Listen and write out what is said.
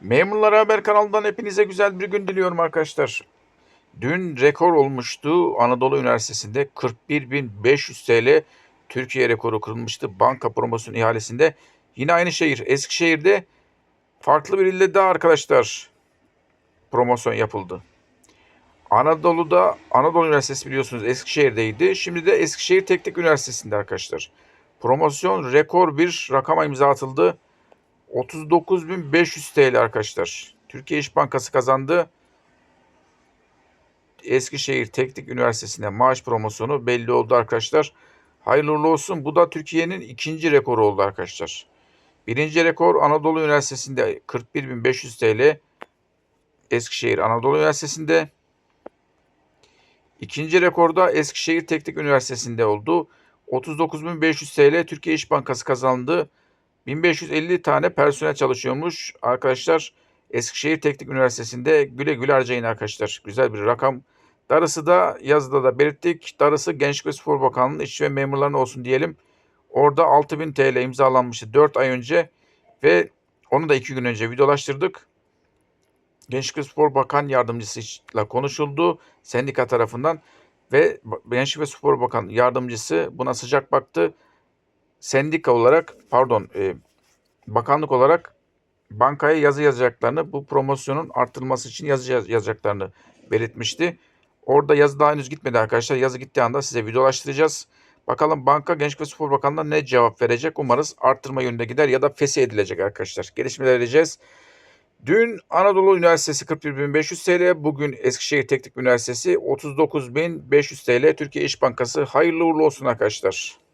Memurlar Haber kanalından hepinize güzel bir gün diliyorum arkadaşlar. Dün rekor olmuştu Anadolu Üniversitesi'nde 41.500 TL Türkiye rekoru kırılmıştı banka promosyon ihalesinde. Yine aynı şehir Eskişehir'de farklı bir ilde daha arkadaşlar promosyon yapıldı. Anadolu'da Anadolu Üniversitesi biliyorsunuz Eskişehir'deydi. Şimdi de Eskişehir Teknik Üniversitesi'nde arkadaşlar. Promosyon rekor bir rakama imza atıldı. 39.500 TL arkadaşlar. Türkiye İş Bankası kazandı. Eskişehir Teknik Üniversitesi'nde maaş promosyonu belli oldu arkadaşlar. Hayırlı olsun. Bu da Türkiye'nin ikinci rekoru oldu arkadaşlar. Birinci rekor Anadolu Üniversitesi'nde 41.500 TL. Eskişehir Anadolu Üniversitesi'nde. İkinci rekorda Eskişehir Teknik Üniversitesi'nde oldu. 39.500 TL Türkiye İş Bankası kazandı. 1550 tane personel çalışıyormuş arkadaşlar. Eskişehir Teknik Üniversitesi'nde güle güle harcayın arkadaşlar. Güzel bir rakam. Darısı da yazıda da belirttik. Darısı Gençlik ve Spor Bakanlığı'nın işçi ve memurlarına olsun diyelim. Orada 6000 TL imzalanmıştı 4 ay önce ve onu da 2 gün önce videolaştırdık. Gençlik ve Spor Bakan Yardımcısıyla konuşuldu sendika tarafından ve Gençlik ve Spor Bakan Yardımcısı buna sıcak baktı. Sendika olarak pardon e, bakanlık olarak bankaya yazı yazacaklarını bu promosyonun artırılması için yazı yaz- yazacaklarını belirtmişti. Orada yazı daha henüz gitmedi arkadaşlar. Yazı gittiği anda size videolaştıracağız. Bakalım banka Gençlik ve Spor Bakanlığı'na ne cevap verecek? Umarız arttırma yönünde gider ya da fesih edilecek arkadaşlar. Gelişmeler vereceğiz. Dün Anadolu Üniversitesi 41.500 TL, bugün Eskişehir Teknik Üniversitesi 39.500 TL. Türkiye İş Bankası hayırlı uğurlu olsun arkadaşlar.